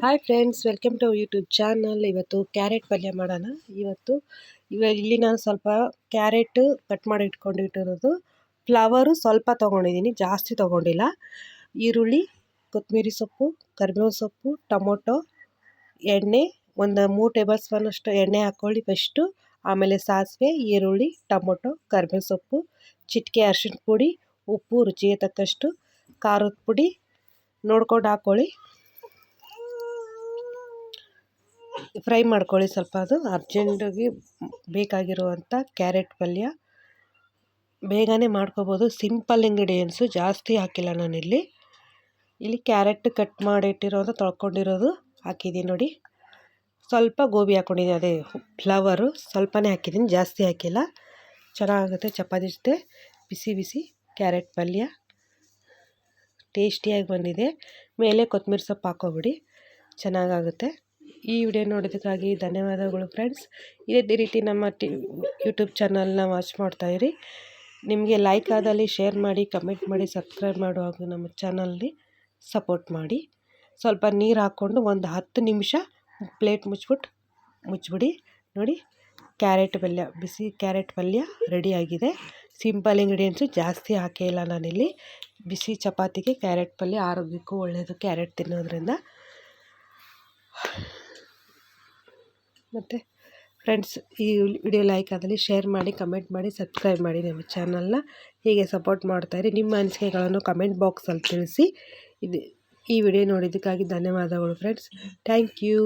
Hi friends welcome to YouTube channel ಇವತ್ತು carrot ಪಲ್ಯ ಮಾಡೋಣ. ಇವತ್ತು ಇವ ಇಲ್ಲಿ ನಾನು ಸ್ವಲ್ಪ ಕ್ಯಾರೆಟ್ ಕಟ್ ಮಾಡಿ ಇಟ್ಕೊಂಡಿಟ್ಟಿರೋದು ಫ್ಲವರು ಸ್ವಲ್ಪ ತೊಗೊಂಡಿದ್ದೀನಿ, ಜಾಸ್ತಿ ತೊಗೊಂಡಿಲ್ಲ. ಈರುಳ್ಳಿ, ಕೊತ್ತಂಬರಿ ಸೊಪ್ಪು ಕರಿಬೇವು ಸೊಪ್ಪು, ಟೊಮೊಟೊ, ಎಣ್ಣೆ, ಒಂದು ಮೂರು ಟೇಬಲ್ ಸ್ಪೂನಷ್ಟು ಎಣ್ಣೆ ಹಾಕ್ಕೊಳ್ಳಿ ಫಸ್ಟು ಆಮೇಲೆ ಸಾಸಿವೆ, ಈರುಳ್ಳಿ, ಟೊಮೊಟೊ ಕರಿಬೇವು ಸೊಪ್ಪು, ಚಿಟಿಕೆ ಅರಿಶಿಣ ಪುಡಿ, ಉಪ್ಪು ರುಚಿಗೆ ತಕ್ಕಷ್ಟು, ಖಾರದ ಪುಡಿ ನೋಡ್ಕೊಂಡು ಹಾಕ್ಕೊಳ್ಳಿ. ಫ್ರೈ ಮಾಡ್ಕೊಳ್ಳಿ ಸ್ವಲ್ಪ ಅದು. ಅರ್ಜೆಂಟಾಗಿ ಬೇಕಾಗಿರುವಂಥ ಕ್ಯಾರೆಟ್ ಪಲ್ಯ. ಬೇಗನೆ ಮಾಡ್ಕೋಬೋದು. ಸಿಂಪಲ್ ಇಂಗ್ರೀಡಿಯೆಂಟ್ಸು ಜಾಸ್ತಿ ಹಾಕಿಲ್ಲ ನಾನಿಲ್ಲಿ. ಇಲ್ಲಿ ಕ್ಯಾರೆಟ್ ಕಟ್ ಮಾಡಿಟ್ಟಿರೋದು ತೊಳ್ಕೊಂಡಿರೋದು ಹಾಕಿದ್ದೀನಿ ನೋಡಿ. ಸ್ವಲ್ಪ ಗೋಬಿ ಹಾಕ್ಕೊಂಡಿದ್ದೀನಿ. ಅದೇ ಫ್ಲವರು ಸ್ವಲ್ಪನೇ ಹಾಕಿದ್ದೀನಿ. ಜಾಸ್ತಿ ಹಾಕಿಲ್ಲ. ಚೆನ್ನಾಗುತ್ತೆ ಚಪಾತಿ ಜೊತೆ. ಬಿಸಿ ಬಿಸಿ ಕ್ಯಾರೆಟ್ ಪಲ್ಯ. ಟೇಸ್ಟಿಯಾಗಿ ಬಂದಿದೆ. ಮೇಲೆ ಕೊತ್ತಂಬರಿ ಸೊಪ್ಪು ಹಾಕೋಬಿಡಿ ಚೆನ್ನಾಗಾಗುತ್ತೆ. ಈ ವಿಡಿಯೋ ನೋಡೋದಕ್ಕಾಗಿ ಧನ್ಯವಾದಗಳು ಫ್ರೆಂಡ್ಸ್. ಇದೇ ರೀತಿ ನಮ್ಮ ಟಿ ಯೂಟ್ಯೂಬ್ ಚಾನಲ್ನ ವಾಚ್ ಮಾಡ್ತಾಯಿರಿ ನಿಮಗೆ ಲೈಕ್ ಆದಲ್ಲಿ ಶೇರ್ ಮಾಡಿ ಕಮೆಂಟ್ ಮಾಡಿ ಸಬ್ಸ್ಕ್ರೈಬ್ ಮಾಡುವಾಗ ನಮ್ಮ ಚಾನಲ್ಲಿ ಸಪೋರ್ಟ್ ಮಾಡಿ. ಸ್ವಲ್ಪ ನೀರು ಹಾಕ್ಕೊಂಡು ಒಂದು ಹತ್ತು ನಿಮಿಷ ಪ್ಲೇಟ್ ಮುಚ್ಬಿಟ್ಟು ಮುಚ್ಚಿಬಿಡಿ ನೋಡಿ ಕ್ಯಾರೆಟ್ ಪಲ್ಯ, ಬಿಸಿ ಕ್ಯಾರೆಟ್ ಪಲ್ಯ ರೆಡಿಯಾಗಿದೆ ಸಿಂಪಲ್ ಇಂಗ್ರೀಡಿಯೆಂಟ್ಸು ಜಾಸ್ತಿ ಹಾಕೇ ಇಲ್ಲ ನಾನಿಲ್ಲಿ. ಬಿಸಿ ಚಪಾತಿಗೆ ಕ್ಯಾರೆಟ್ ಪಲ್ಯ, ಆರೋಗ್ಯಕ್ಕೂ ಒಳ್ಳೆಯದು ಕ್ಯಾರೆಟ್ ತಿನ್ನೋದ್ರಿಂದ. ಮತ್ತು ಫ್ರೆಂಡ್ಸ್ ಈ ವಿಡಿಯೋ ಲೈಕ್ ಆದಲ್ಲಿ ಶೇರ್ ಮಾಡಿ ಕಮೆಂಟ್ ಮಾಡಿ ಸಬ್ಸ್ಕ್ರೈಬ್ ಮಾಡಿ ನಮ್ಮ ಚಾನಲ್ನ ಹೀಗೆ ಸಪೋರ್ಟ್ ಮಾಡ್ತಾಯಿರಿ ನಿಮ್ಮ ಅನಿಸಿಕೆಗಳನ್ನು ಕಮೆಂಟ್ ಬಾಕ್ಸಲ್ಲಿ ತಿಳಿಸಿ. ಇದು ಈ ವಿಡಿಯೋ ನೋಡಿದ್ದಕ್ಕಾಗಿ ಧನ್ಯವಾದಗಳು ಫ್ರೆಂಡ್ಸ್ ಥ್ಯಾಂಕ್ ಯು